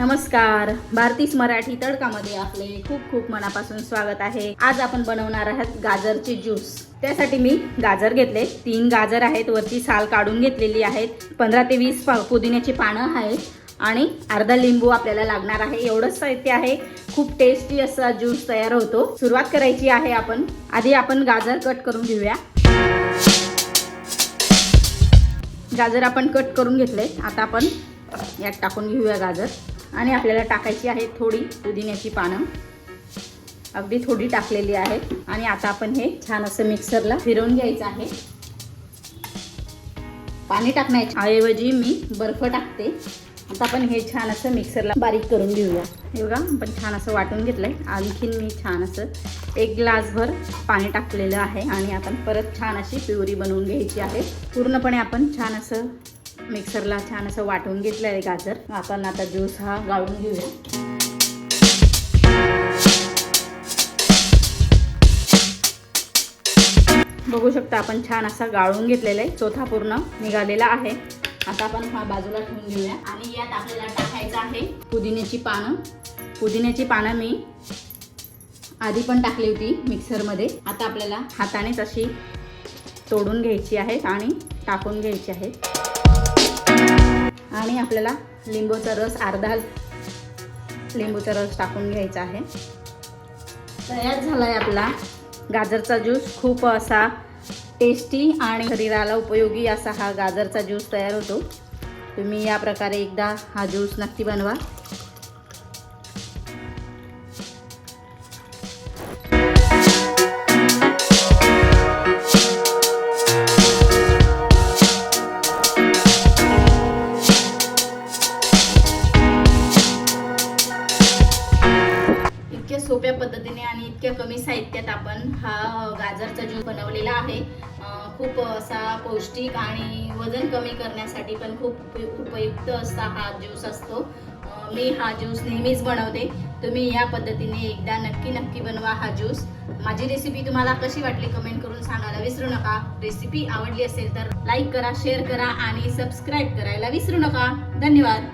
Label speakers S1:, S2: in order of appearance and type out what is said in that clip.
S1: नमस्कार. भारतीस मराठी तडकामध्ये आपले खूप खूप मनापासून स्वागत आहे. आज आपण बनवणार आहात गाजरचे ज्यूस. त्यासाठी मी गाजर घेतले. तीन गाजर आहेत वरती साल काढून घेतलेली आहेत. पंधरा ते वीस पुदिन्याची पानं आहेत आणि अर्धा लिंबू आपल्याला लागणार आहे. एवढंच साहित्य आहे. खूप टेस्टी असा ज्यूस तयार होतो. सुरुवात करायची आहे आपण. आधी आपण गाजर कट करून घेऊया. गाजर आपण कट करून घेतले. आता आपण यात टाकून घेऊया गाजर. आणि आपल्याला टाकायची आहे थोडी पुदिन्याची पानं. अगदी थोडी टाकलेली आहे. आणि आता आपण हे छान असं मिक्सरला फिरवून घ्यायचं आहे. पाणी टाकण्याच्या ऐवजी मी बर्फ टाकते. आता आपण हे छान असं मिक्सरला बारीक करून घेऊया. हे बघा आपण छान असं वाटून घेतलंय. आणखीन मी छान असं एक ग्लासभर पाणी टाकलेलं आहे. आणि आपण परत छान अशी प्युरी बनवून घ्यायची आहे. पूर्णपणे आपण छान असं मिक्सरला छान असं वाटून घेतलं आहे गाजर आपण आता ज्यूस हा गाळून घेऊया. बघू शकता आपण छान असा गाळून घेतलेला आहे. चोथा पूर्ण निघालेला आहे. आता आपण हा बाजूला ठेवून घेऊया. आणि यात आपल्याला टाकायचं आहे पुदिन्याची पानं. पुदिन्याची पानं मी आधी पण टाकली होती मिक्सरमध्ये. आता आपल्याला हातानेच अशी तोडून घ्यायची आहेत आणि टाकून घ्यायची आहेत. आणि आपल्याला लिंबूचा रस अर्धा लिंबूचा रस टाकून घ्यायचा आहे. तयार झाला आहे आपला गाजरचा ज्यूस खूप असा टेस्टी आणि शरीराला उपयोगी असा हा गाजरचा ज्यूस तयार होतो. तुम्ही या प्रकारे एकदा हा ज्यूस नक्की बनवा. सोप्या पद्धतीने आणि इतक्या कमी साहित्यात आपण हा गाजरचा ज्यूस बनवलेला आहे. खूप असा पौष्टिक आणि वजन कमी करण्यासाठी पण खूप उपयु- उपयुक्त असा हा ज्यूस असतो. मी हा ज्यूस नेहमीच बनवते. तुम्ही या पद्धतीने एकदा नक्की नक्की बनवा हा ज्यूस. माझी रेसिपी तुम्हाला कशी वाटली कमेंट करून सांगायला विसरू नका. रेसिपी आवडली असेल तर लाईक करा शेअर करा आणि सबस्क्राईब करायला विसरू नका. धन्यवाद.